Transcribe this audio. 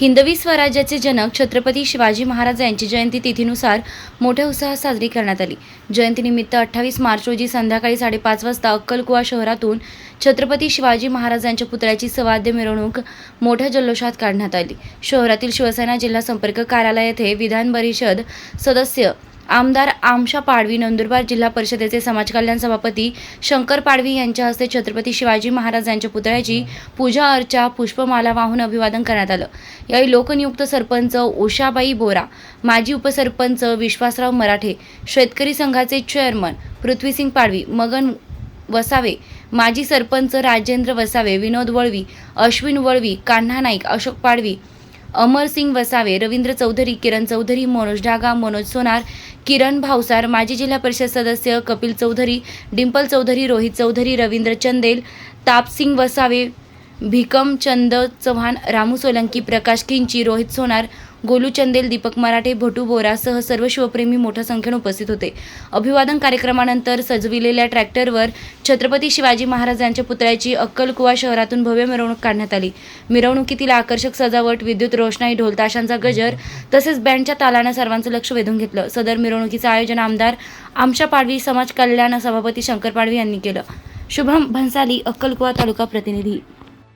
हिंदवी स्वराज्याचे जनक छत्रपती शिवाजी महाराज यांची जयंती तिथीनुसार मोठ्या उत्साहात साजरी करण्यात आली. जयंतीनिमित्त अठ्ठावीस मार्च रोजी संध्याकाळी साडेपाच वाजता अक्कलकुवा शहरातून छत्रपती शिवाजी महाराजांच्या पुतळ्याची सवाद्य मिरवणूक मोठ्या जल्लोषात काढण्यात आली. शहरातील शिवसेना जिल्हा संपर्क कार्यालय येथे विधान परिषद सदस्य आमदार आमशा पाडवी नंदुरबार जिल्हा परिषदेचे समाज कल्याण सभापती शंकर पाडवी यांच्या हस्ते छत्रपती शिवाजी महाराज यांच्या पुतळ्याची पूजा अर्चा पुष्पमाला वाहून अभिवादन करण्यात आलं. यावेळी लोकनियुक्त सरपंच उषाबाई बोरा माजी उपसरपंच विश्वासराव मराठे शेतकरी संघाचे चेअरमन पृथ्वीसिंग पाडवी मगन वसावे माजी सरपंच राजेंद्र वसावे विनोद वळवी अश्विन वळवी कान्हा नाईक अशोक पाडवी अमरसिंग वसावे रवींद्र चौधरी किरण चौधरी मनोज ढागा मनोज सोनार किरण भावसार माजी जिल्हा परिषद सदस्य कपिल चौधरी डिंपल चौधरी रोहित चौधरी रवींद्र चंदेल तापसिंग वसावे भिकम चंद चव्हाण रामू सोलंकी प्रकाश किंची रोहित सोनार गोलू चंदेल दीपक मराठे भटू बोरासह सर्व शिवप्रेमी मोठ्या संख्येने उपस्थित होते. अभिवादन कार्यक्रमानंतर सजविलेल्या ट्रॅक्टरवर छत्रपती शिवाजी महाराज यांच्या पुतळ्याची अक्कलकुवा शहरातून भव्य मिरवणूक काढण्यात आली. मिरवणुकीतील आकर्षक सजावट विद्युत रोषणाई ढोल ताशांचा गजर तसेच बँडच्या तालानं सर्वांचं लक्ष वेधून घेतलं. सदर मिरवणुकीचं आयोजन आमदार आमशा पाडवी समाज कल्याण सभापती शंकर पाडवी यांनी केलं. शुभम भन्साली अक्कलकुवा तालुका प्रतिनिधी.